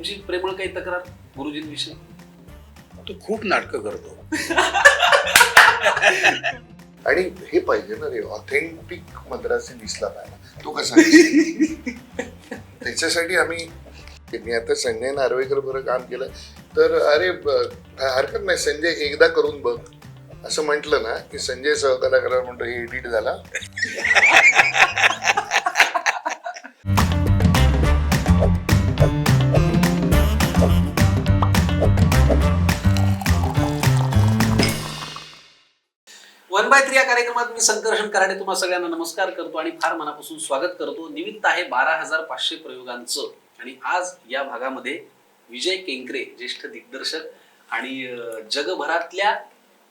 तुमची प्रेमळ काही तक्रार गुरुजींविषयी? तो खूप नाटकं करतो. आणि हे पाहिजे ना रे ऑथेंटिक मद्रासी दिसला पाहिजे. तो कसा दिसेल? त्याच्यासाठी आम्ही मी आता संजय नार्वेकर बरोबर काम केलं. तर अरे ब- हरकत नाही संजय एकदा करून बघ. असं म्हटलं ना की संजय सहकलाकार म्हणतो हे एडिट झाला. बाय थ्री या कार्यक्रमात मी संकर्षण कराडे तुम्हाला सगळ्यांना नमस्कार करतो आणि फार मनापासून स्वागत करतो. निमित्त आहे बारा हजार पाचशे प्रयोगांचं. आणि आज या भागामध्ये विजय केंकरे ज्येष्ठ दिग्दर्शक आणि जगभरातल्या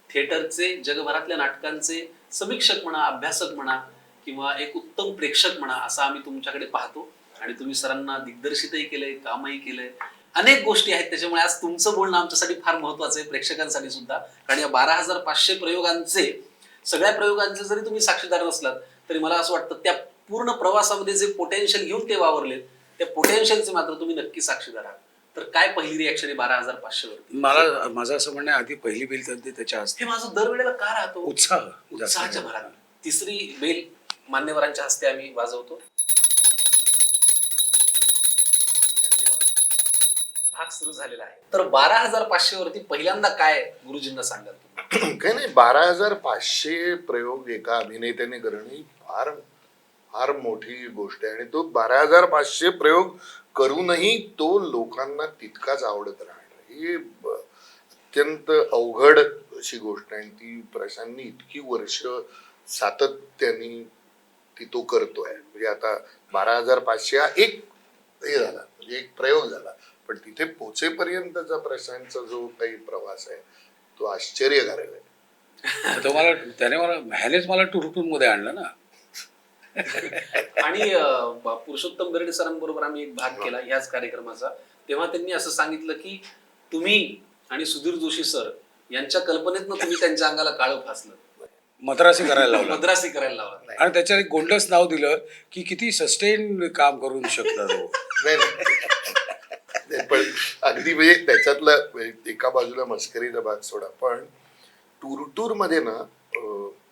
थिएटरचे जगभरातल्या नाटकांचे समीक्षक म्हणा अभ्यासक म्हणा किंवा एक उत्तम प्रेक्षक म्हणा असा आम्ही तुमच्याकडे पाहतो. आणि तुम्ही सरांना दिग्दर्शितही केलंय कामही केलंय. अनेक गोष्टी आहेत. त्याच्यामुळे आज तुमचं बोलणं आमच्यासाठी फार महत्वाचं आहे प्रेक्षकांसाठी सुद्धा. कारण या बारा हजार पाचशे प्रयोगांचे सगळ्या प्रयोगांचे जरी तुम्ही साक्षीदार नसलात तरी मला असं वाटतं त्या पूर्ण प्रवासामध्ये जे पोटेन्शियल घेऊन ते वावरले त्या पोटेन्शियलचे मात्र तुम्ही नक्की साक्षीदार आहात. तर काय पहिली रिॲक्शन आहे बारा हजार पाचशे वरती? मला माझं असं म्हणणं आहे, आधी पहिली बेल तर त्याच्या हस्ते हे माझं दरवेळेला का राहतो? उत्साह उत्साहाच्या भरात. तिसरी बेल मान्यवरांच्या हस्ते आम्ही वाजवतो. भाग सुरू झालेला आहे. तर बारा हजार पाचशे वरती पहिल्यांदा काय गुरुजींना सांगाल काही नाही बारा हजार पाचशे प्रयोग एका अभिनेत्याने करणे फार फार मोठी गोष्ट आहे. आणि तो बारा हजार पाचशे प्रयोग करूनही तो लोकांना तितकाच आवडत राहणार हे अत्यंत अवघड अशी गोष्ट आहे आणि ती प्रशांनी इतकी वर्ष सातत्याने ती तो करतोय. म्हणजे आता बारा हजार पाचशे हा एक हे झाला म्हणजे एक प्रयोग झाला. पण तिथे पोचेपर्यंतचा प्रशांतचा जो काही प्रवास आहे तो आश्चर्यकारक आहे. तो मला त्याने मला ह्यानेच मला टुरटून मध्ये आणलं ना. आणि अं, ब- पुरुषोत्तम बेर्डे सरांबरोबर आम्ही एक भाग केला ह्याच कार्यक्रमाचा. तेव्हा त्यांनी असं सांगितलं की तुम्ही आणि सुधीर जोशी सर यांच्या कल्पनेतनं तुम्ही त्यांच्या अंगाला काळं फासलं. मद्रासी करायला लावला. मद्रासी करायला लावला. आणि त्याच्यात एक गोंडस नाव दिलं की किती सस्टेन काम करू शकता. तो नाही नाही. पण अगदी म्हणजे त्याच्यातलं म्हणजे एका बाजूला मस्करीचा भाग सोडा. पण टूर टूरमध्ये ना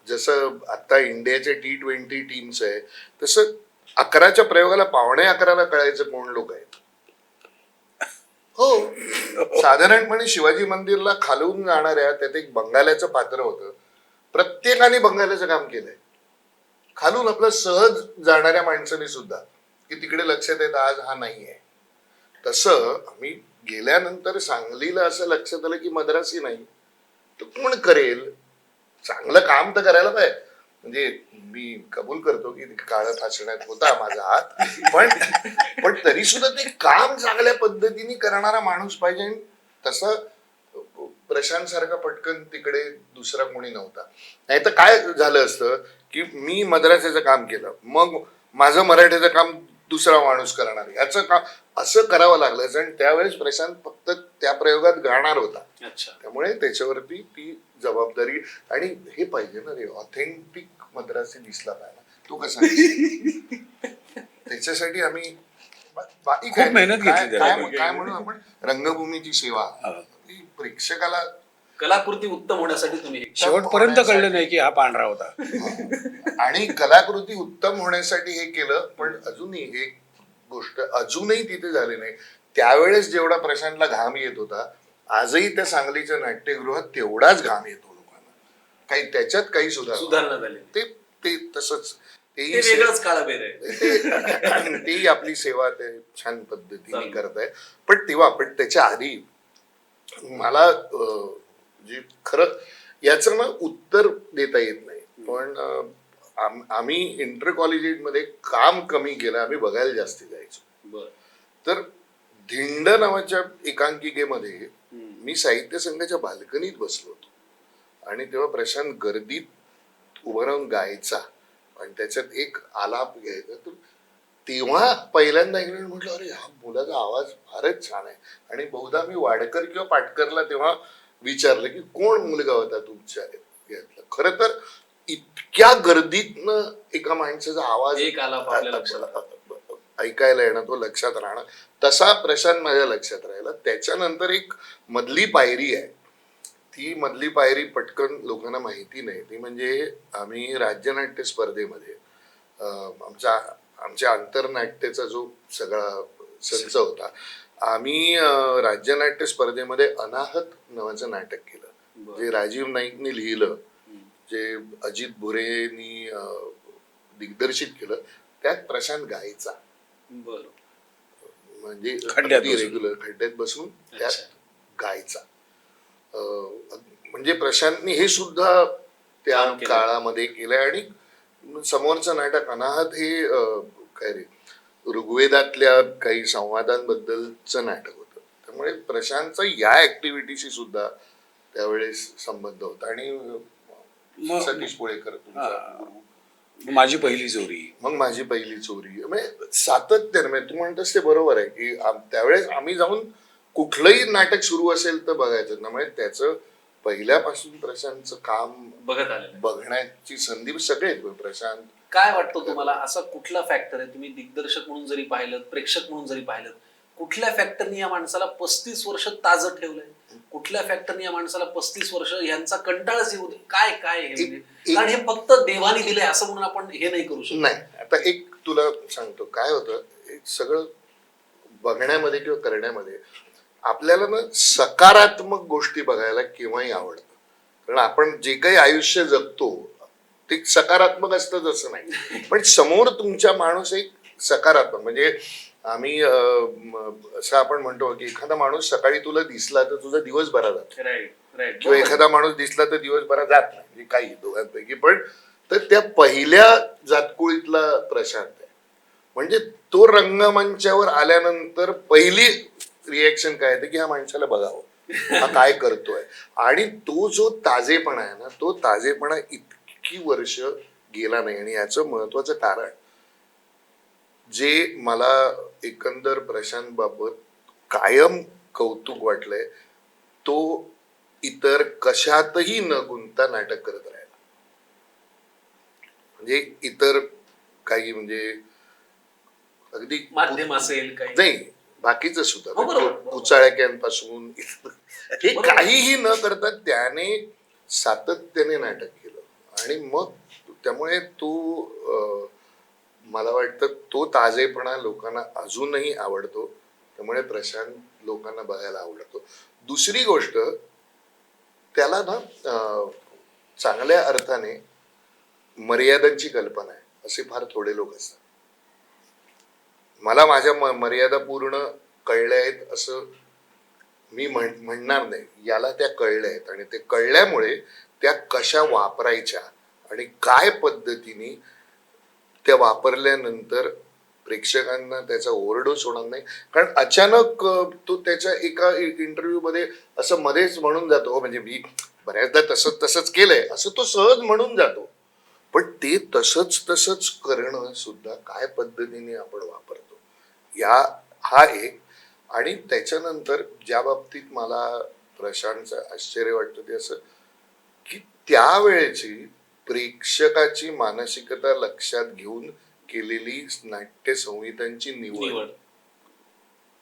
जसं आता इंडियाचे टी ट्वेंटी टीम्स आहे तसं अकराच्या प्रयोगाला पावणे अकराला कळायचं कोण लोक आहेत? हो. साधारणपणे शिवाजी मंदिरला खालून जाणाऱ्या त्यात एक बंगाल्याचं पात्र होतं. प्रत्येकाने बंगाल्याचं काम केलंय. खालून आपलं सहज जाणाऱ्या माणसाने सुद्धा की तिकडे लक्षात येत आज हा नाही आहे तसं मी गेल्यानंतर सांगलीला असं लक्षात आलं की मद्रासी नाही. तर कोण करेल? चांगलं काम तर करायला पाहिजे. म्हणजे मी कबूल करतो की काळ फासण्यात होता माझा हात. पण पण तरी सुद्धा ते काम चांगल्या पद्धतीने करणारा माणूस पाहिजे. आणि तसं प्रशांत सारखा पटकन तिकडे दुसरा कोणी नव्हता. नाही तर काय झालं असतं की मी मद्रासीचं काम केलं. मग माझं मराठीचं काम दुसरा माणूस करणार. याचं काम असं करावं लागलं आणि त्यावेळेस प्रशांत फक्त त्या प्रयोगात गाणार होता. अच्छा. त्यामुळे त्याच्यावरती ती जबाबदारी आणि हे पाहिजे ना रे ऑथेंटिक मद्रासी दिसला पाहिजे. तो कसा? त्याच्यासाठी आम्ही बाकी काय मेहनत काय- घेतली त्याला. काय काय म्हणू आपण? रंगभूमीची सेवा. हा. ती प्रेक्षकाला कलाकृती उत्तम होण्यासाठी तुम्ही हे- शेवटपर्यंत कळलं नाही की हा पांढरा होता. आणि कलाकृती उत्तम होण्यासाठी हे केलं पण अजूनही एक गोष्ट अजूनही तिथे झाली नाही. त्यावेळेस जेवढा प्रशांतला घाम येत होता आजही त्या सांगलीच्या नाट्यगृहात तेवढाच घाम येतो लोकांना. काही त्याच्यात काही सुधारणा सुधारणा झाली. ते ते तसंच ते तेही वेगळंच काळ बेर आहे. ते- तेही आपली सेवा ते छान पद्धतीने. करत आहे पण तेव्हा पण त्याच्या आधी मला जे खरं याचं ना उत्तर देता येत नाही. पण आम- आम्ही इंटर कॉलेजेसमध्ये काम कमी केलं आम्ही बघायला जास्ती जायचो. तर धिंड नावाच्या एकांकिकेमध्ये. मी साहित्य संघाच्या बाल्कनीत बसलो होतो. आणि तेव्हा प्रशांत गर्दीत उभं राहून गायचा आणि त्याच्यात एक आलाप घ्यायचा. तर तेव्हा पहिल्यांदा आणि म्हटलं अरे हा मुलाचा आवाज फारच छान आहे. आणि बहुधा मी वाडकर किंवा पाटकरला तेव्हा विचारलं की कोण मुलगा होता तुमच्या यातला? खरं तर इतक्या गर्दीतनं एका माणसाचा आवाज एक लक्षात. ऐकायला येणं तो लक्षात राहणं. तसा प्रशांत माझ्या लक्षात राहिला. त्याच्यानंतर एक मधली पायरी आहे. ती मधली पायरी पटकन लोकांना माहिती नाही. ती म्हणजे आम्ही राज्यनाट्य स्पर्धेमध्ये आमच्या आमच्या आंतरनाट्याचा जो सगळा संच होता आम्ही अं, राज्यनाट्य स्पर्धेमध्ये अनाहत नावाचं नाटक केलं. जे राजीव नाईकने लिहिलं. जे अजित भुरेनी दिग्दर्शित केलं त्यात प्रशांत गायचा बरं म्हणजे. रेग्युलर खड्ड्यात बसून त्यात. गायचा म्हणजे प्रशांतनी हे सुद्धा त्या. काळामध्ये केलंय आणि समोरचं नाटक अनाहत हे काय रे ऋग्वेदातल्या काही संवादांबद्दलचं नाटक होतं. त्यामुळे प्रशांतचा या ऍक्टिव्हिटीशी सुद्धा त्यावेळेस संबंध होता. आणि सतीश पोळेकर तुमचा. माझी पहिली चोरी. मग माझी पहिली चोरी. म्हणजे सातत्याने म्हणजे तू म्हणतोस ते बरोबर आहे की त्यावेळेस आम्ही जाऊन कुठलंही नाटक सुरू असेल तर बघायचं. त्यामुळे त्याचं पहिल्यापासून प्रशांतचं काम बघत आलेलं बघण्याची संधी सगळे प्रशांत. काय वाटतं तुम्हाला? असा कुठला फॅक्टर आहे? तुम्ही दिग्दर्शक म्हणून जरी पाहिलं प्रेक्षक म्हणून जरी पाहिलं कुठल्या फॅक्टरनी या माणसाला पस्तीस वर्ष ताजं ठेवलंय? कुठल्या फॅक्टरनी या माणसाला पस्तीस वर्ष यांचा कंटाळच येऊ दे? काय काय हे म्हणजे? कारण हे फक्त देवाने दिलंय असं म्हणून आपण हे नाही करू शकत. नाही. आता एक तुला सांगतो काय होतं? सगळं बघण्यामध्ये किंवा करण्यामध्ये आपल्याला ना सकारात्मक गोष्टी बघायला केव्हाही आवडतं कारण आपण जे काही आयुष्य जगतो ते सकारात्मक असतं असं नाही. पण समोर तुमच्या माणूस एक सकारात्मक म्हणजे आम्ही असं आपण म्हणतो की एखादा माणूस सकाळी तुला दिसला तर तुझा दिवस बरा जातो. किंवा एखादा माणूस दिसला तर दिवसभरात जात नाही म्हणजे काही दोघांपैकी. पण तर त्या पहिल्या जातकुळीतला प्रशांत आहे. म्हणजे तो रंगमंचावर आल्यानंतर पहिली रिएक्शन काय येते की ह्या माणसाला बघावं. हा काय करतोय? आणि तो जो ताजेपणा आहे ना तो ताजेपणा इतकी वर्ष गेला नाही. आणि याचं महत्वाचं कारण जे मला एकंदर प्रशांत बाबत कायम कौतुक वाटलंय तो इतर कशातही न गुंता नाटक करत राहिला. म्हणजे इतर काही म्हणजे अगदी माध्यम असेल काही. नाही बाकीच सुद्धा. हो, बरोबर. पुचाळक्यांपासून हे. काहीही न करता त्याने सातत्याने नाटक केलं. आणि मग त्यामुळे तो मला वाटतं तो ताजेपणा लोकांना अजूनही आवडतो. त्यामुळे प्रशांत लोकांना बघायला आवडतो. दुसरी गोष्ट त्याला ना चांगल्या अर्थाने मर्यादांची कल्पना आहे. असे फार थोडे लोक असतात. मला माझ्या म- मर्यादा पूर्ण कळल्या आहेत असं मी म्हण म्हणणार नाही. याला त्या कळल्या आहेत आणि ते कळल्यामुळे त्या कशा वापरायच्या आणि काय पद्धतीने त्या वापरल्यानंतर प्रेक्षकांना त्याचा ओरडोस होणार नाही. कारण अचानक तो त्याच्या एका इंटरव्ह्यूमध्ये असं मध्येच म्हणून जातो. "हो, म्हणजे मी बऱ्याचदा तसंच तसंच केलंय. असं तो सहज म्हणून जातो. पण ते तसंच तसंच करणं सुद्धा काय पद्धतीने आपण वापरतो? या हा एक आणि त्याच्यानंतर ज्या बाबतीत मला प्रशांतचं आश्चर्य वाटतं ते असं की त्यावेळेची प्रेक्षकाची मानसिकता लक्षात घेऊन केलेली नाट्य संहितांची निवड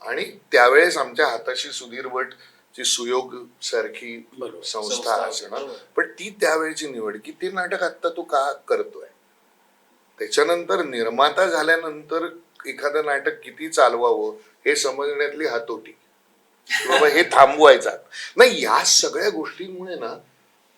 आणि त्यावेळेस आमच्या हाताशी सुधीर भट ची सुयोग सारखी. संस्था संस्था असणं बरोबर. पण ती त्यावेळेची निवड की ते नाटक आता तो का करतोय त्याच्यानंतर निर्माता झाल्यानंतर एखादं नाटक किती चालवावं हे समजण्यातली हातोटी. बाबा हे थांबवायचा नाही या सगळ्या गोष्टींमुळे ना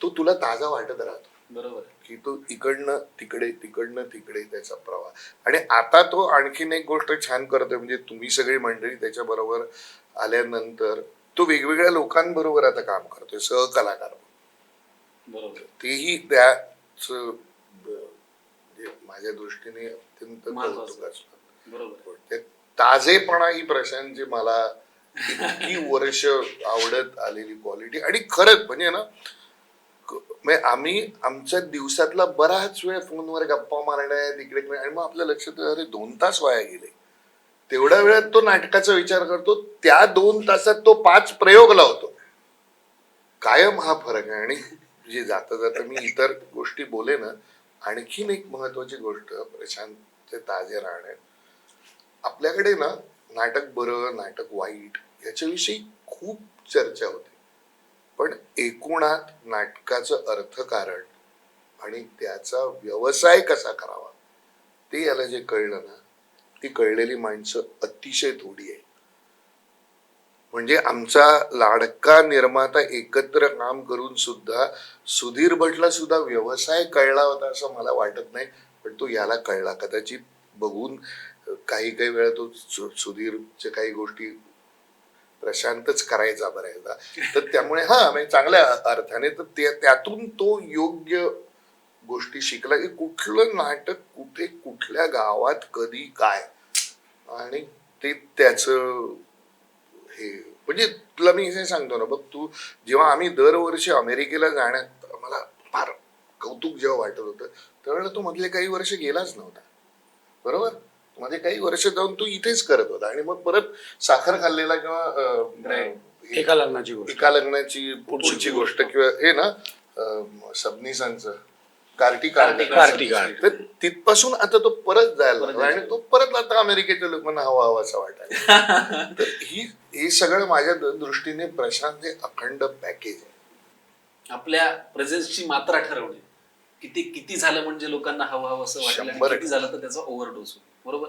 तो तुला ताजा वाटत राहतो. बरोबर. की तो इकडनं तिकडे तिकडनं तिकडे त्याचा प्रवाह. आणि आता तो आणखीन एक गोष्ट छान करतोय म्हणजे तुम्ही सगळी मंडळी त्याच्या बरोबर आल्यानंतर तो वेगवेगळ्या लोकांबरोबर आता काम करतोय सहकलाकार बरोबर. तेही त्याच म्हणजे माझ्या दृष्टीने अत्यंत बरोबर. ते ताजेपणा ही प्रशांतची मला इतकी वर्ष आवडत आलेली क्वालिटी आणि खरंच म्हणजे ना म्हणजे आम्ही आमच्या दिवसातला बराच वेळ फोनवर गप्पा मारण्या तिकडे आणि मग आपल्या लक्षात अरे दोन तास वाया गेले. तेवढ्या वेळात तो नाटकाचा विचार करतो त्या दोन तासात तो पाच प्रयोग लावतो. कायम हा फरक आहे. आणि जे जाता जाता मी इतर गोष्टी बोले ना आणखीन एक महत्वाची गोष्ट प्रशांतचे ताजे राहणे आपल्याकडे ना नाटक बरं नाटक वाईट याच्याविषयी खूप चर्चा होते. पण एकूणात नाटकाचं अर्थकारण आणि त्याचा व्यवसाय कसा करावा ते याला जे कळलं ना ती कळलेली माणसं अतिशय थोडी आहे म्हणजे आमचा लाडका निर्माता एकत्र काम करून सुद्धा सुधीर भटला सुद्धा व्यवसाय कळला होता असं मला वाटत नाही पण तो याला कळला. कदाचित बघून काही काही वेळा तो सु- सुधीरच्या काही गोष्टी प्रशांतच करायचा बऱ्याचदा. तर त्यामुळे हा म्हणजे चांगल्या अर्थाने तर त्यातून तो योग्य गोष्टी शिकला की कुठलं नाटक कुठे कुठल्या गावात कधी काय? आणि ते त्याच हे म्हणजे तुला मी हे सांगतो ना बघ तू जेव्हा आम्ही दरवर्षी अमेरिकेला जाण्यात मला फार कौतुक जेव्हा वाटत होतं त्यावेळेला तो मधले काही वर्ष गेलाच नव्हता. बरोबर? मध्ये काही वर्ष जाऊन तू इथेच करत होता. आणि मग परत साखर खाल्लेला किंवा. हे- एका लग्नाची गोष्ट. एका लग्नाची पुढची गोष्ट. किंवा हे ना सबनीसांचं. कार्टी कार्टी. कार्टी कार्टी. तर तिथपासून आता तो परत जायला लागला. आणि तो परत आता अमेरिकेच्या लोकांना हवा हवा असं वाटायला तर ही हे सगळं माझ्या दृष्टीने प्रशांत हे अखंड पॅकेज आहे. आपल्या प्रेझेन्सची मात्रा ठरवणे किती किती झालं म्हणजे लोकांना हवं हवं असं वाटेल आणि शंभर किती झालं तर त्याचा ओव्हरडोस होईल बरोबर?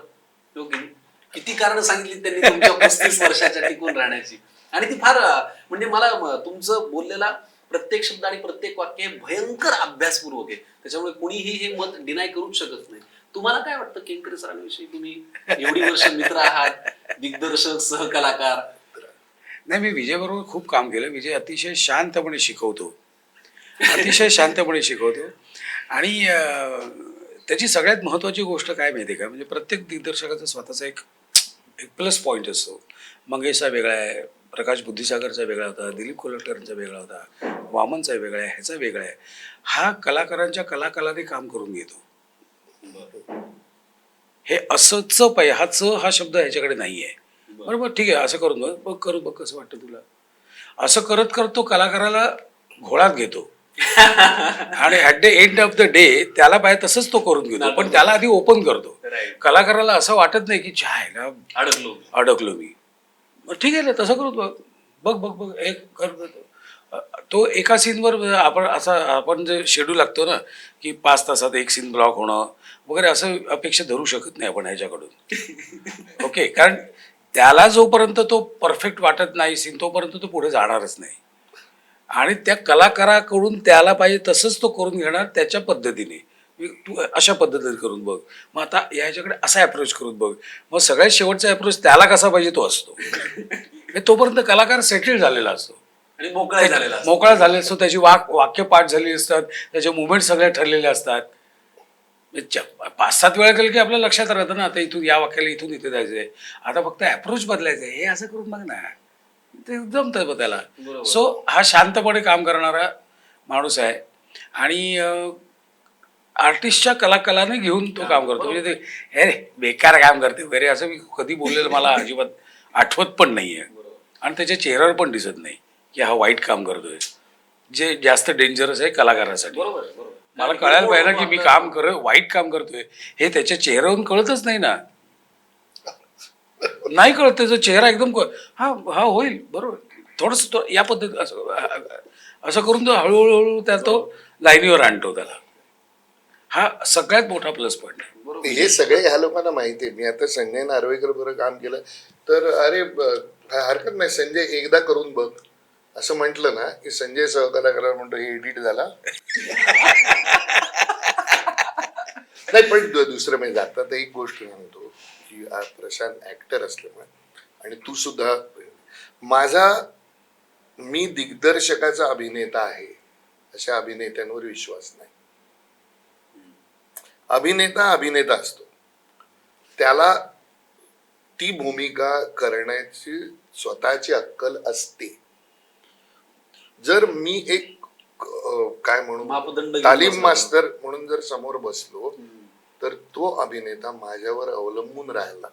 योग्य नाही? किती कारण सांगितली त्यांनी तुमच्या पस्तीस वर्षाच्या टिकून राहण्याची? आणि ती फार अं, म्हणजे मला म- तुमचं बोललेला प्रत्येक शब्द आणि प्रत्येक वाक्य हे भयंकर अभ्यासपूर्वक आहे. त्याच्यामुळे कुणीही हे मत डिनाय करूच शकत नाही. तुम्हाला काय वाटतं केंकरे सरांविषयी तुम्ही एवढी वर्ष मित्र आहात दिग्दर्शक सहकलाकार. नाही मी विजय बरोबर खूप काम केलं. विजय अतिशय शांतपणे शिकवतो. अतिशय शांतपणे शिकवतो. आणि त्याची सगळ्यात महत्त्वाची गोष्ट काय माहिती आहे का? म्हणजे प्रत्येक दिग्दर्शकाचा स्वतःचा एक एक प्लस पॉईंट असतो. मंगेशचा वेगळा आहे प्रकाश बुद्धिसागरचा वेगळा होता दिलीप कोलटकरांचा वेगळा होता वामनचा वेगळा आहे ह्याचा वेगळा आहे. हा कलाकारांच्या कलाकलाने काम करून घेतो. हे असंच पाहिजे हा च हा शब्द ह्याच्याकडे नाही आहे. बरोबर ठीक आहे असं करून बघ बघ करू बघ कसं वाटतं तुला. असं करत करत तो कलाकाराला घोळात घेतो. आणि at the end of the day त्याला पाहिजे तसंच तो करून घेतो पण त्याला आधी ओपन करतो. कलाकाराला असं वाटत नाही की छायला अडकलो अडकलो मी. ठीक आहे ना तसं करू बघ बघ बघ बघ एक कर कर. तो एका सीनवर आपण असा आपण जे शेड्यूल लागतो ना की पाच तासात एक सीन ब्लॉक होणं वगैरे असं अपेक्षा धरू शकत नाही आपण ह्याच्याकडून. ओके कारण त्याला जोपर्यंत तो परफेक्ट वाटत नाही सीन तोपर्यंत तो पुढे जाणारच नाही. आणि त्या कलाकाराकडून त्याला पाहिजे तसंच तो करून घेणार त्याच्या पद्धतीने. मी- तू अशा पद्धतीने करून बघ. मग आता याच्याकडे असा अप्रोच करून बघ. मग सगळ्यात शेवटचा अप्रोच त्याला कसा पाहिजे तो असतो. हे तोपर्यंत कलाकार सेटल झालेला असतो. आणि मोकळा झालेला. मोकळा झालेला असतो. त्याची वाक वाक्य पाठ झालेली असतात. त्याचे मुवमेंट सगळे ठरलेले असतात. म्हणजे पाच सात वेळा केलं की आपल्या लक्षात राहतं ना आता इथून या वाक्याला इथून इथे जायचंय. आता फक्त अप्रोच बदलायचं आहे हे असं करून बघ ना. ते जमतं बघ त्याला. सो हा शांतपणे काम करणारा माणूस आहे. आणि आर्टिस्टच्या कलाकलाने घेऊन तो काम करतो. म्हणजे ते हे रे बेकार काम करते वगैरे. असं मी कधी बोललेलं मला अजिबात आठवत पण नाहीये. आणि त्याच्या चेहऱ्यावर पण दिसत नाही की हा वाईट काम करतोय. जे जास्त डेंजरस आहे कलाकारासाठी. मला कळायला पाहिजे ना की मी काम कर वाईट काम करतोय. हे त्याच्या चेहऱ्यावरून कळतच नाही ना. नाही कळत त्याचा चेहरा एकदम हा हा होईल बरोबर. थोडस या पद्धती असं असं करून तो हळूहळू हळू त्या तो लाईनीवर आणतो त्याला. हा सगळ्यात मोठा प्लस पॉईंट आहे. हे सगळे ह्या लोकांना माहिती आहे. मी आता संजय नार्वेकर बरोबर काम केलं तर अरे हरकत नाही. संजय एकदा करून बघ. असं म्हटलं ना की संजय सहकलाकार म्हणतो हे एडिट झाला. नाही पण दुसरं म्हणजे आता एक गोष्ट सांगतो की प्रशांत ऍक्टर असल्यामुळे. आणि तू सुद्धा माझा मी दिग्दर्शकाचा अभिनेता आहे अशा अभिनेत्यांवर विश्वास नाही. अभिनेता अभिनेता असतो. त्याला ती भूमिका करण्याची स्वतःची अक्कल असते. जर मी एक काय म्हणू? तालीम. मास्तर म्हणून जर समोर बसलो तर तो अभिनेता माझ्यावर अवलंबून राहिला.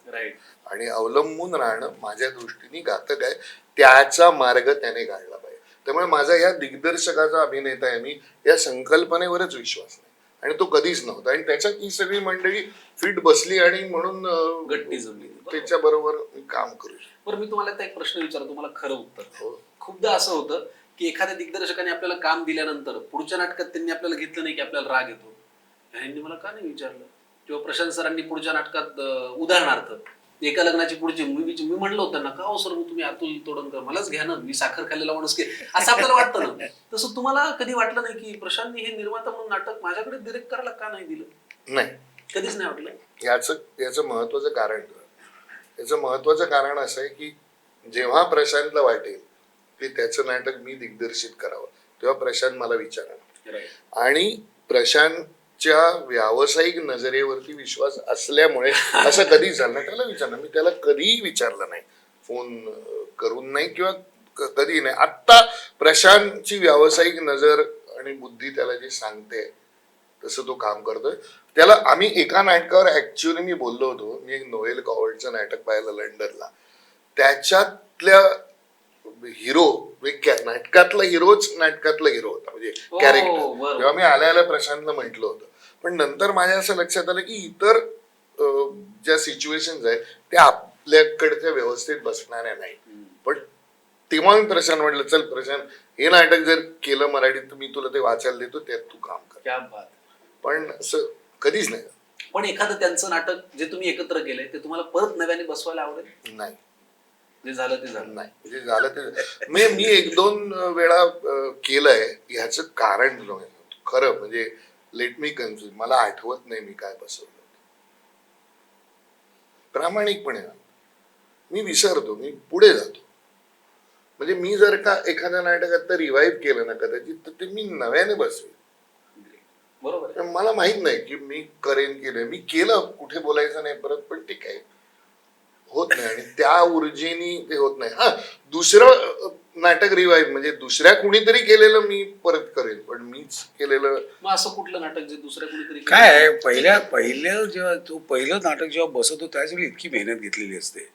आणि अवलंबून राहणं माझ्या दृष्टीने घातक आहे. त्याचा मार्ग त्याने काढला पाहिजे. त्यामुळे माझा या दिग्दर्शकाचा अभिनेता आहे मी या संकल्पनेवरच विश्वास नाही. आणि तो कधीच नव्हता. आणि त्याच्यात ही सगळी मंडळी फिट बसली आणि म्हणून गट्टी जमली त्याच्या बरोबर काम करू. बरं मी तुम्हाला एक प्रश्न विचारतो. तुम्हाला खरं उत्तर हो. खूपदा असं होतं की एखाद्या दिग्दर्शकाने आपल्याला काम दिल्यानंतर पुढच्या नाटकात त्यांनी आपल्याला घेतलं नाही की आपल्याला राग येतो. ह्यांनी मला का नाही विचारलं? किंवा प्रशांत सरांनी पुढच्या नाटकात उदाहरणार्थ एका लग्नाची पुढची मी विच- मी म्हणलं होतं ना का हो सर मग तुम्ही अतुल तोडणकर मलाच घ्या ना मी साखर खाल्लेला माणूस की असं आपल्याला वाटतं ना. तसं तुम्हाला कधी वाटलं नाही की प्रशांतनी हे निर्माता म्हणून नाटक माझ्याकडे डिरेक्ट करायला का नाही दिलं? नाही. कधीच नाही वाटलं? याचं याचं महत्वाचं कारण याचं महत्वाचं कारण असं आहे की जेव्हा प्रशांतला वाटेल की त्याचं नाटक मी दिग्दर्शित करावं तेव्हा प्रशांत मला विचारणार. आणि च्या व्यावसायिक नजरेवरती विश्वास असल्यामुळे असं कधी झालं नाही. त्याला विचारलं. मी त्याला कधीही विचारलं नाही. फोन करून नाही किंवा कधी नाही. आत्ता प्रशांतची व्यावसायिक नजर आणि बुद्धी त्याला जे सांगते तसं तो काम करतोय. त्याला आम्ही एका नाटकावर ऍक्च्युअली मी बोललो होतो. मी एक नोएल कॉवर्डचं नाटक पाहिलं लंडनला. त्याच्यातल्या हिरो नाटकातला हिरोच नाटकातला हिरो होता. म्हणजे हो, कॅरेक्टर बरोबर. जेव्हा मी आल्या आल्या प्रशांतला म्हटलं होतं. पण नंतर माझ्या असं लक्षात आलं की इतर ज्या सिच्युएशन आहेत त्या आपल्याकडच्या व्यवस्थित बसणाऱ्या नाही पण तेव्हा मी प्रशांत म्हटलं चल प्रशांत हे नाटक जर केलं मराठीत मी तुला ते वाचायला देतो त्यात तू काम कर. पण असं कधीच नाही पण एखादं त्यांचं नाटक जे तुम्ही एकत्र केलंय ते तुम्हाला परत नव्याने बसवायला आवडेल? नाही. जे झालं ते झालं. नाही म्हणजे झालं ते मी मी एक दोन वेळा केलंय. ह्याचं कारण. खरं म्हणजे लेट मी कन्फ्युज मला आठवत नाही मी काय बसवलं. प्रामाणिकपणे. मी विसरतो मी पुढे जातो. म्हणजे मी जर का एखाद्या नाटकात तर रिवाईव्ह केलं ना कदाचित तर ते मी नव्याने बसवेन. बरोबर आहे. मला माहीत नाही की मी करेन की नाही. मी केलं कुठे बोलायचं नाही परत पण ते काय होत नाही आणि त्या ऊर्जेनी ते होत नाही हा दुसरं नाटक रिवाईव्ह म्हणजे दुसऱ्या कुणीतरी केलेलं मी परत करेन पण मीच केलेलं मग असं कुठलं नाटक जे दुसऱ्या कोणीतरी? काय आहे, पहिल्या पहिलं जेव्हा तो पहिलं नाटक जेव्हा बसवतो त्याचवेळी इतकी मेहनत घेतलेली असते.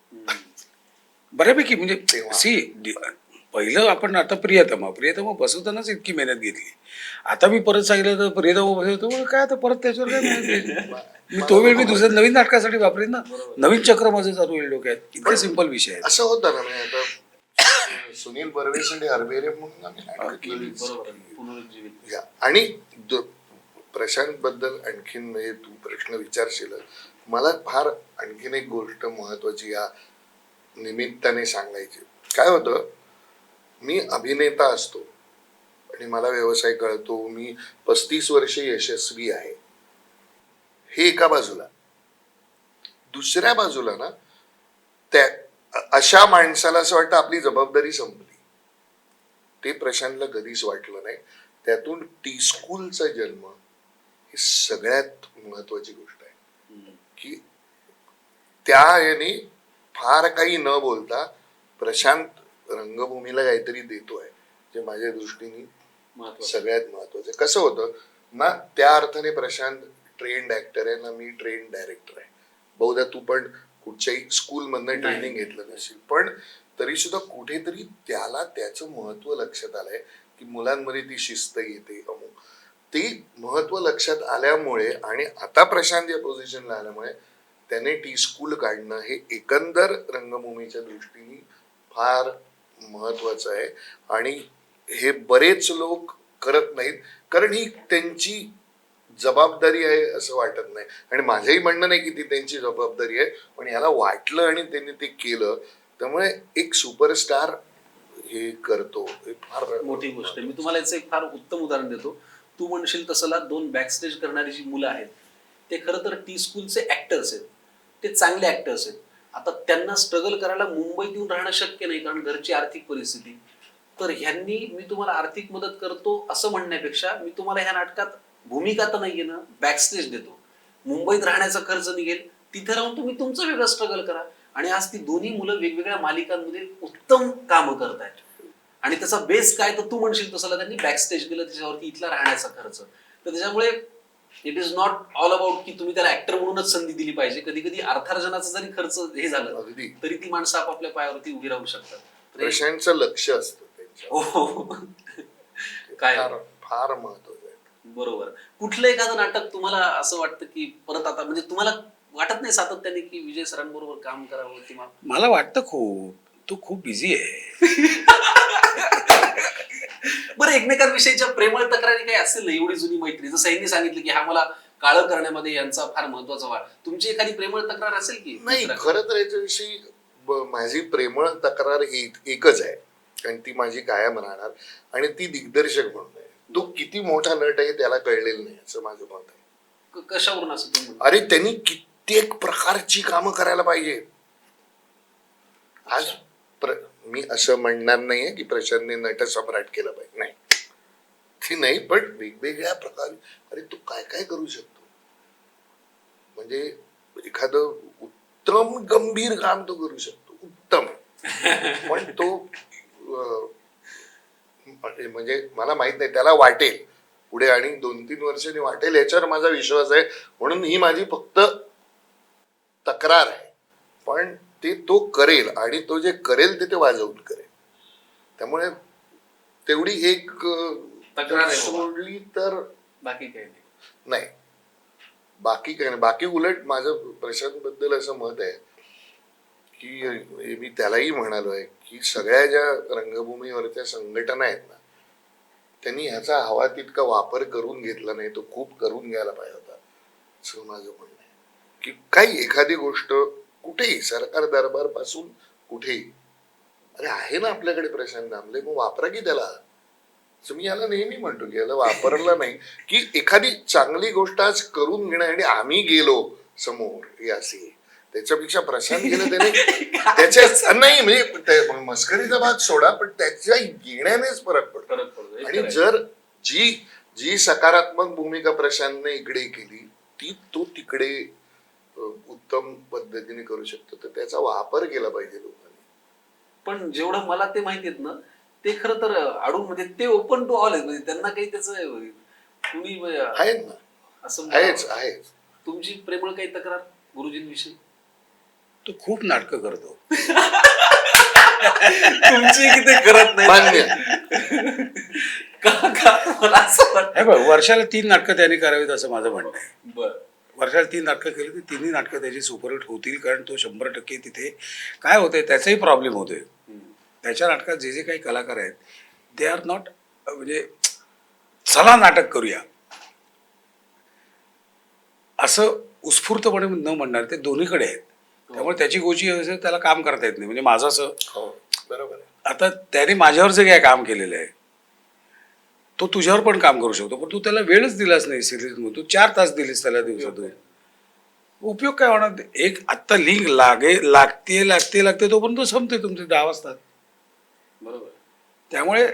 बऱ्यापैकी म्हणजे तेव्हा. सी पहिलं आपण आता प्रियतमा. प्रियतमा बसवतानाच इतकी मेहनत घेतली. आता मी परत सांगितलं तर प्रियतमा बसवतो. मग काय आता परत त्याच्यावर काय मेहनत घ्यायची? मी तो वेळ मी दुसऱ्या नवीन नाटकासाठी वापरेन ना. नवीन चक्र माझं चालू होईल डोक्यात. इतकं सिंपल विषय आहे असं होतं ना म्हणजे आता सुनील बर्वेसाठी हरबेरे म्हणून आम्ही नाटकं केली. बरोबर आहे. पुनरुज्जीवित. या. आणि प्रशांत बद्दल आणखीन म्हणजे तू प्रश्न विचारशील. मला फार आणखीन एक गोष्ट महत्वाची या निमित्ताने सांगायची. काय होतं? मी अभिनेता असतो. आणि मला व्यवसाय कळतो. मी पस्तीस वर्षे यशस्वी आहे. हे एका बाजूला. दुसऱ्या बाजूला ना त्या अशा माणसाला असं वाटतं आपली जबाबदारी संपली. ते प्रशांतला कधीच वाटलं नाही. त्यातून टी स्कूलचा जन्म ही सगळ्यात महत्वाची गोष्ट आहे. की त्या याने फार काही न बोलता प्रशांत रंगभूमीला काहीतरी देतोय जे माझ्या दृष्टीने सगळ्यात महत्वाचं. कसं होतं? ना त्या अर्थाने प्रशांत ट्रेंड ऍक्टर आहे ना मी ट्रेंड डायरेक्टर आहे. बहुधा तू पण कुठच्याही स्कूलमधनं. ट्रेनिंग घेतलं नसेल पण तरी सुद्धा कुठेतरी त्याला त्याचं महत्त्व लक्षात आलंय की मुलांमध्ये ती शिस्त येते अमुक ते महत्त्व लक्षात आल्यामुळे आणि आता प्रशांत या पोझिशनला आल्यामुळे त्याने टी स्कूल काढणं हे एकंदर रंगभूमीच्या दृष्टीने फार महत्वाचं आहे. आणि हे बरेच लोक करत नाहीत. कारण ही त्यांची जबाबदारी आहे असं वाटत नाही. आणि माझंही म्हणणं नाही की ती त्यांची जबाबदारी आहे. पण याला वाटलं आणि त्यांनी ते केलं. त्यामुळे एक सुपरस्टार हे करतो. हे फार मोठी गोष्ट आहे. मी तुम्हाला याचं एक फार उत्तम उदाहरण देतो. तू म्हणशील तसला दोन बॅकस्टेज करणारी जी मुलं आहेत ते खरं तर टी स्कूलचे ऍक्टर्स आहेत. ते चांगले ऍक्टर्स आहेत. आता त्यांना स्ट्रगल करायला मुंबईत येऊन राहणं शक्य नाही कारण घरची आर्थिक परिस्थिती. तर ह्यांनी मी तुम्हाला आर्थिक मदत करतो असं म्हणण्यापेक्षा मी तुम्हाला ह्या नाटकात भूमिका तर नाहीये ना बॅकस्टेज देतो. मुंबईत राहण्याचा खर्च निघेल तिथे राहून तुम्ही तुमचं वेगळं स्ट्रगल करा. आणि आज ती दोन्ही मुलं वेगवेगळ्या मालिकांमध्ये उत्तम कामं करतायत. आणि त्याचा बेस काय तर तू म्हणशील तसं त्यांनी बॅकस्टेज दिलं त्याच्यावरती इथला राहण्याचा खर्च. तर त्याच्यामुळे it is not all about की तुम्ही त्याला ऍक्टर म्हणूनच संधी दिली पाहिजे. कधी कधी अर्थार्जनाचा जरी खर्च हे झालं अगदी. तरी ती माणसं आपापल्या पायावरती उभी राहू शकतात. तर हे- प्रशांतचं लक्ष असतं त्यांच्या. हो, हो. काय? फार फार महत्वाचं आहे. बरोबर. कुठलं एखादं नाटक तुम्हाला असं वाटतं की परत आता म्हणजे तुम्हाला वाटत नाही सातत्याने की विजय सरांबरोबर काम करावं किंवा मला वाटतं खूप तू खूप बिझी आहे. बरं एकमेकांविषयीच्या प्रेमळ तक्रारी काही असेल ना एवढी जुनी मैत्री? जसं यांनी सांगितलं की हा मला काळं करण्यामध्ये यांचा फार महत्त्वाचा वाट तुमची एखादी प्रेमळ तक्रार असेल की? नाही? खरं तर याच्याविषयी माझी प्रेमळ तक्रार एक एकच आहे. आणि ती माझी कायम राहणार आणि ती दिग्दर्शक म्हणून आहे. तो किती मोठा नट आहे त्याला कळलेलं नाही असं माझं मत आहे. कशावरून असं? अरे त्यांनी कित्येक प्रकारची कामं करायला पाहिजे आज प्र मी असं म्हणणार नाहीये की प्रशांतने नट सम्राट केलं पाहिजे. नाही. ती नाही पण वेगवेगळ्या प्रकारे अरे तू काय काय करू शकतो? म्हणजे एखादं उत्तम गंभीर काम तो करू शकतो. उत्तम. पण तो म्हणजे मला माहीत नाही त्याला वाटेल. पुढे आणि दोन तीन वर्षांनी वाटेल याच्यावर माझा विश्वास आहे. म्हणून ही माझी फक्त तक्रार आहे. पण ते तो करेल आणि तो जे करेल ते ते वाजवून करेल. त्यामुळे तेवढी एक. सोडली तर बाकी काही नाही. बाकी काही नाही. बाकी उलट माझं प्रशांत बद्दल असं मत आहे की मी त्यालाही म्हणालो आहे की सगळ्या ज्या रंगभूमीवरच्या संघटना आहेत ना त्यांनी ह्याचा हवा तितका वापर करून घेतला नाही तो खूप करून घ्यायला पाहिजे होता. असं माझं म्हणणं आहे. की काही एखादी गोष्ट कुठेही सरकार दरबारपासून कुठेही अरे आहे ना आपल्याकडे प्रशांत दामले मग वापरा की त्याला. मी याला नेहमी म्हणतो की याला वापरला नाही की एखादी चांगली गोष्ट आज करून घेणं आणि आम्ही गेलो समोर हे असे. त्याच्यापेक्षा प्रशांत गेलं त्याने. त्याच्या नाही म्हणजे मस्करीचा भाग सोडा पण त्याच्या येण्यानेच फरक पडतो. आणि. जर जी जी सकारात्मक भूमिका प्रशांतने इकडे केली ती तो तिकडे उत्तम पद्धतीने करू शकतो. तर त्याचा वापर केला पाहिजे लोकांनी. पण जेवढं मला ते माहिती आहेत ना ते खरं तर आडून म्हणजे ते ओपन टू ऑल आहेत. म्हणजे त्यांना काही त्याचं कुणी म्हणजे आहेत ना. असं आहेच आहेच तुमची प्रेमळ काही तक्रार गुरुजींविषयी? तू खूप नाटकं करतो. तुमची किती करत नाही. का का मला असं वाटतं. हे बघ वर्षाला तीन नाटकं त्याने करावीत असं माझं म्हणणं आहे. बर. वर्षाला तीन नाटकं केली तर तिन्ही नाटकं त्याची सुपरहिट होतील कारण तो शंभर टक्के तिथे काय होते त्याचाही प्रॉब्लेम होतोय. त्याच्या नाटकात जे जे काही कलाकार आहेत दे आर नॉट म्हणजे चला नाटक करूया. असं उत्स्फूर्तपणे न म्हणणार ते दोन्हीकडे आहेत. त्यामुळे त्याची गोची त्याला काम करता येत नाही. म्हणजे माझं असं हो बरोबर आता त्याने माझ्यावर जे काय काम केलेलं आहे? तो तुझ्यावर पण काम करू शकतो पण तू त्याला वेळच दिलाच नाही सिरीजमध्ये तू चार तास दिलीस त्याला दिवसातून. उपयोग काय होणार? एक आत्ता लिंक लागे लागते लागते लागते तोपर्यंत संपते तुमचे दहा वाजतात बरोबर. त्यामुळे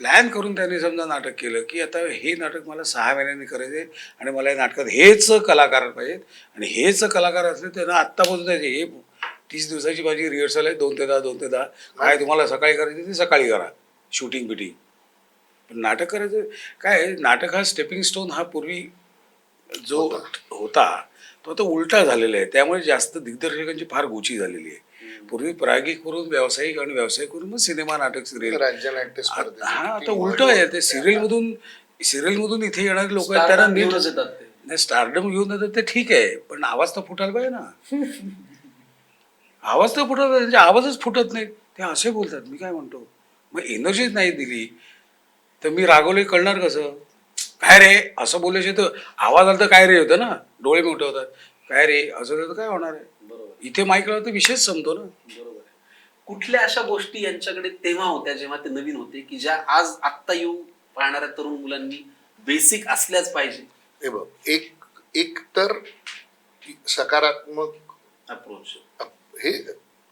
प्लॅन करून त्यांनी समजा नाटक केलं की आता हे नाटक मला सहा महिन्यांनी करायचे आणि मला या नाटकात हेच कलाकार पाहिजेत आणि हेच कलाकार असले त्यांना आत्तापासून द्यायचे हे तीस दिवसाची माझी रिहर्सल आहे दोन ते दहा दोन ते दहा. काय तुम्हाला सकाळी करायचं ते सकाळी करा. शूटिंग बिटिंग. पण नाटक करायचं काय नाटक हा स्टेपिंग स्टोन हा पूर्वी जो होता. तो आता उलटा झालेला आहे. त्यामुळे जास्त दिग्दर्शकांची फार गुची झालेली आहे. पूर्वी प्रायोगिक करून व्यावसायिक आणि व्यावसायिक करून मग सिनेमा नाटक सिरियल हा आता उलट आहे. ते सिरियल मधून सिरियल मधून इथे येणारे लोक आहेत त्यांना नीट स्टारडम घेऊन येतात ते ठीक आहे. पण आवाज तर फुटायला पाहिजे ना. आवाज तर फुटत त्यांचे आवाजच फुटत नाही. ते असे बोलतात. मी काय म्हणतो? मग एनर्जीच नाही दिली. तर मी रागवले कळणार कसं? काय रे असं बोलायचे तर आवाज आला तर काय रे होतं ना? डोळे मोठे होतात. काय रे असं तर काय होणार आहे? बरोबर. इथे माईक लावला तर विषयच संपतो ना. बरोबर कुठल्या अशा गोष्टी यांच्याकडे तेव्हा होत्या जेव्हा ते नवीन होते की ज्या आज आत्ता येऊ पाहणाऱ्या तरुण मुलांनी बेसिक असल्याच पाहिजे? हे बघ एक एक तर सकारात्मक अप्रोच हे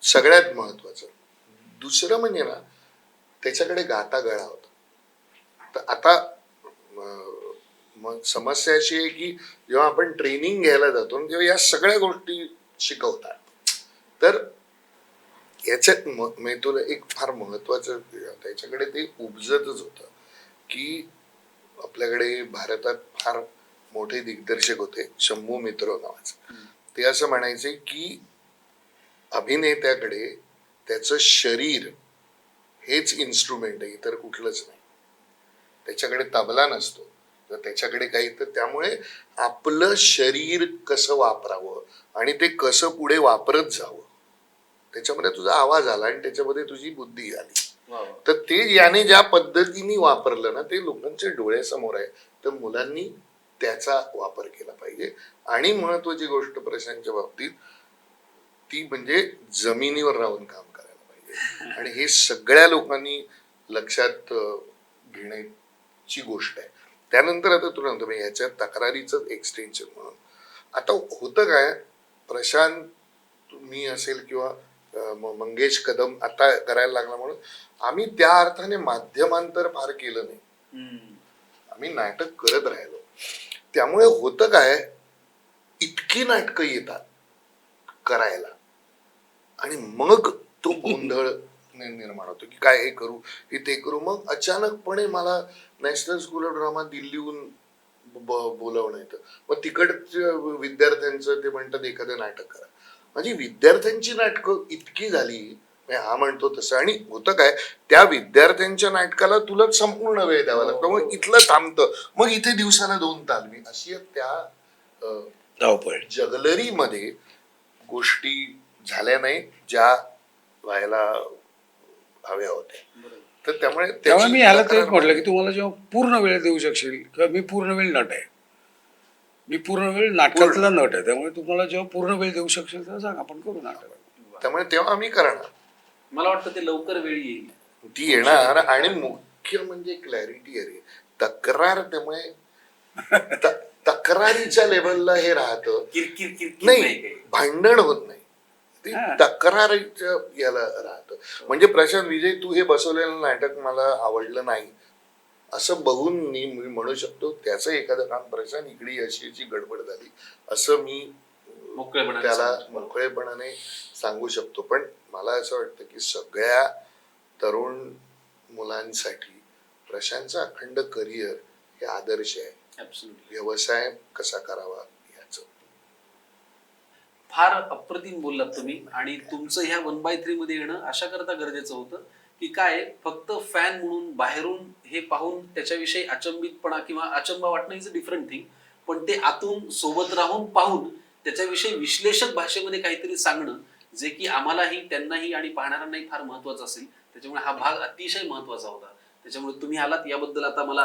सगळ्यात महत्वाचं. दुसरं म्हणजे ना त्याच्याकडे गाता गळा होता. तर आता मग समस्या अशी आहे की जेव्हा आपण ट्रेनिंग घ्यायला जातो तेव्हा या सगळ्या गोष्टी शिकवतात. तर याच्यात म- तुला एक फार महत्वाचं त्याच्याकडे ते उपजतच होतं की आपल्याकडे भारतात फार मोठे दिग्दर्शक होते शंभू मित्र नावाचे. ते असं म्हणायचे की अभिनेत्याकडे त्याचं शरीर हेच इन्स्ट्रुमेंट आहे इतर कुठलंच नाही. त्याच्याकडे तबला नसतो. तर त्याच्याकडे काही तर त्यामुळे आपलं शरीर कसं वापरावं आणि ते कसं पुढे वापरत जावं. त्याच्यामध्ये तुझा आवाज आला आणि त्याच्यामध्ये तुझी बुद्धी आली. तर ते याने ज्या पद्धतीने वापरलं ना ते लोकांच्या डोळ्यासमोर आहे. तर मुलांनी त्याचा वापर केला पाहिजे. आणि महत्वाची गोष्ट प्रशांतच्या बाबतीत ती म्हणजे जमिनीवर राहून काम करायला पाहिजे. आणि हे सगळ्या लोकांनी लक्षात अं, ची गोष्ट आहे. त्यानंतर आता तुला म्हणतो ह्याच्या तक्रारीचं एक्सटेन्शन म्हणून. आता होतं काय प्रशांत मी असेल किंवा मंगेश कदम आता करायला लागला म्हणून आम्ही त्या अर्थाने माध्यमांतर फार केलं नाही. आम्ही नाटक करत राहिलो. त्यामुळे होतं काय इतकी नाटकं येतात करायला. आणि मग तो गोंधळ निर्माण होतो की काय हे करू की ते करू. मग अचानकपणे मला नॅशनल स्कूल ऑफ ड्रामा दिल्लीहून बोलवणं येतं. मग तिकडच्या विद्यार्थ्यांचं ते म्हणतात एखादं नाटक करा. माझी विद्यार्थ्यांची नाटकं इतकी झाली म्हणजे हा म्हणतो तसं. आणि होतं काय त्या विद्यार्थ्यांच्या नाटकाला तुला संपूर्ण वेळ द्यावा लागतो. मग इथलं थांबतं. मग इथे दिवसाला दोन तालमी. अशी त्या धावपळ. जगलरीमध्ये गोष्टी झाल्या नाही ज्या व्हायला होत्या बरोबर. तर त्यामुळे त्यामुळे मी ह्याला तेच म्हटलं की तुम्हाला जेव्हा पूर्ण वेळ देऊ शकशील किंवा मी पूर्ण वेळ नट आहे. मी पूर्ण वेळ नाटकातला नट आहे त्यामुळे तुम्हाला जेव्हा पूर्ण वेळ देऊ शकशील तर सांग आपण करू नाटक. त्यामुळे तेव्हा आम्ही करणार. मला वाटतं ते लवकर वेळ येईल. ती येणार आणि मुख्य म्हणजे क्लॅरिटी अरे तक्रार त्यामुळे तक्रारीच्या लेवलला हे राहतं. नाही. भांडण होत नाही. ती. तक्रारीच्या याला राहतं म्हणजे प्रशांत विजय तू हे बसवलेलं नाटक मला आवडलं नाही असं बघून मी म्हणू शकतो त्याचं एखादं काम प्रशांत इकडे अशी याची गडबड झाली असं मी त्याला. मोकळेपणाने सांगू शकतो पण मला असं वाटतं की सगळ्या तरुण मुलांसाठी प्रशांतचं अखंड करिअर हे आदर्श आहे. व्यवसाय कसा करावा फार अप्रतिम बोललात तुम्ही. आणि तुमचं ह्या वन बाय थ्री मध्ये येणं अशा करता गरजेचं होतं की काय फक्त फॅन म्हणून बाहेरून हे पाहून त्याच्याविषयी अचंबितपणा किंवा अचंबा वाटणं इज अ डिफरंट थिंग पण ते आतून सोबत राहून पाहून त्याच्याविषयी विश्लेषक भाषेमध्ये काहीतरी सांगणं जे की आम्हालाही त्यांनाही आणि पाहणाऱ्यांनाही फार महत्वाचं असेल. त्याच्यामुळे हा भाग अतिशय महत्त्वाचा होता. त्याच्यामुळे तुम्ही आलात. याबद्दल आता मला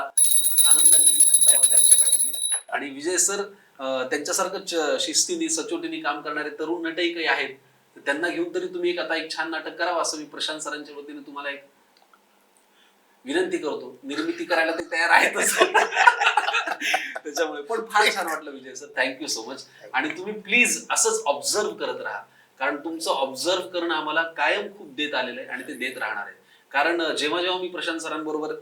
आनंदाने आणि विजय सर त्यांच्यासारखं शिस्तीने सचोटीने काम करणारे तरुण नटही काही आहेत. त्यांना घेऊन तरी तुम्ही एक आता एक छान नाटक करावं असं मी प्रशांत सरांच्या वतीने तुम्हाला एक विनंती करतो. निर्मिती करायला ते तयार आहेतच. त्याच्यामुळे पण फार छान वाटलं Vijay sir. Thank you so much आणि तुम्ही प्लीज असंच ऑब्झर्व करत राहा. कारण तुमचं ऑब्झर्व करणं आम्हाला कायम खूप देत आलेलं आहे आणि ते देत राहणार आहे. कारण जेव्हा जेव्हा मी प्रशांत सरांबरोबर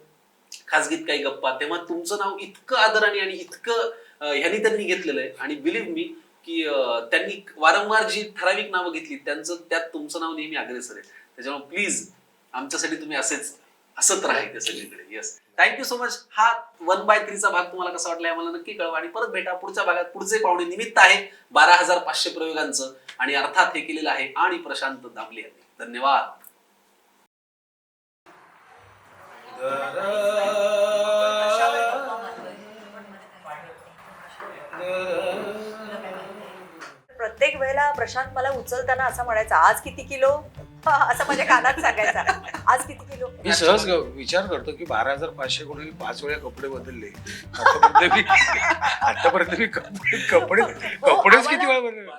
खासगीत काही गप्पा तेव्हा तुमचं नाव इतकं आदराने आणि इतकं ह्यांनी त्यांनी घेतलेलं आहे. आणि बिलीव्ह मी की त्यांनी वारंवार जी ठराविक नावं घेतली त्यांचं त्यात तुमचं नाव नेहमी अग्रेसर आहे. त्याच्यामुळे प्लीज आमच्यासाठी तुम्ही असेच असत राहायचं सगळीकडे. Yes thank you so much हा वन बाय थ्रीचा भाग तुम्हाला कसा वाटला आम्हाला नक्की कळवा. आणि परत भेटा. पुढच्या भागात पुढचे पाहुणे निमित्त आहे बारा हजार पाचशे प्रयोगांचं. आणि अर्थात हे केलेलं आहे आणि प्रशांत दामले यांनी. धन्यवाद. प्रत्येक वेळेला प्रशांत मला उचलताना असं म्हणायचा आज किती किलो? असं माझ्या कानात सांगायचा. आज किती किलो? मी सहज ग- विचार करतो की बारा हजार पाचशे कोणी पाच वेळा कपडे बदलले. आतापर्यंत मी आतापर्यंत मी कपडे कपडे कपडेच किती वेळा बदलले?